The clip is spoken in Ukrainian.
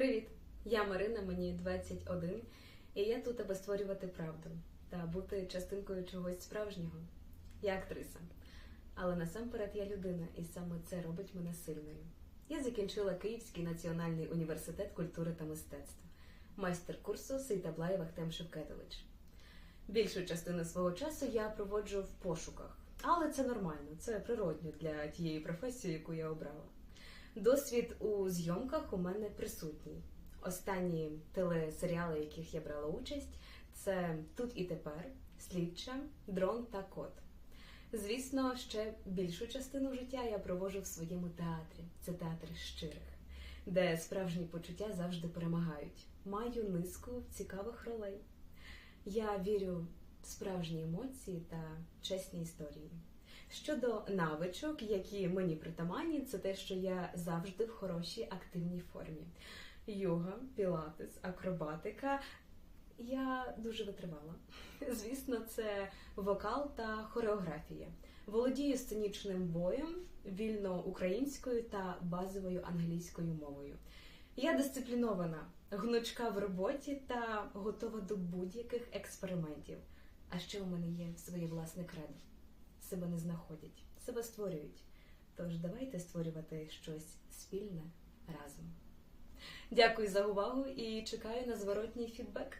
Привіт! Я Марина, мені 21, і я тут, аби створювати правду та бути частинкою чогось справжнього. Я актриса. Але насамперед я людина, і саме це робить мене сильною. Я закінчила Київський національний університет культури та мистецтва, майстер курсу Сейтаблаєв Ахтем Шевкетович. Більшу частину свого часу я проводжу в пошуках, але це нормально, це природньо для тієї професії, яку я обрала. Досвід у зйомках у мене присутній. Останні телесеріали, яких я брала участь, це Тут і тепер, Слідча, Дрон та Кот. Звісно, ще більшу частину життя я проводжу в своєму театрі. Це театр щирих, де справжні почуття завжди перемагають. Маю низку цікавих ролей. Я вірю в справжні емоції та чесні історії. Щодо навичок, які мені притаманні, це те, що я завжди в хорошій активній формі. Йога, пілатес, акробатика. Я дуже витривала. Звісно, це вокал та хореографія. Володію сценічним боєм, вільно українською та базовою англійською мовою. Я дисциплінована, гнучка в роботі та готова до будь-яких експериментів. А ще у мене є своє власне кредо. Себе не знаходять, себе створюють. Тож давайте створювати щось спільне разом. Дякую за увагу і чекаю на зворотній фідбек.